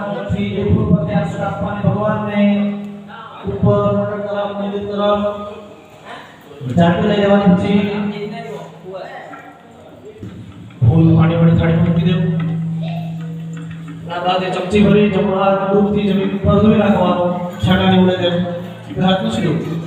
પગથી જે ફૂલ પર સુધી ભગવાનને ઉપર તરફ મંદિર તરફ ઝાંકી લઈ લેવાની પછી फूल पानी वाली थाली में मुक्ति देव राधा चमची भरी जमुना मुक्ति जमीन पर तुम्हें रखवा छाटा नहीं उड़े देव विभाग कुछ लोग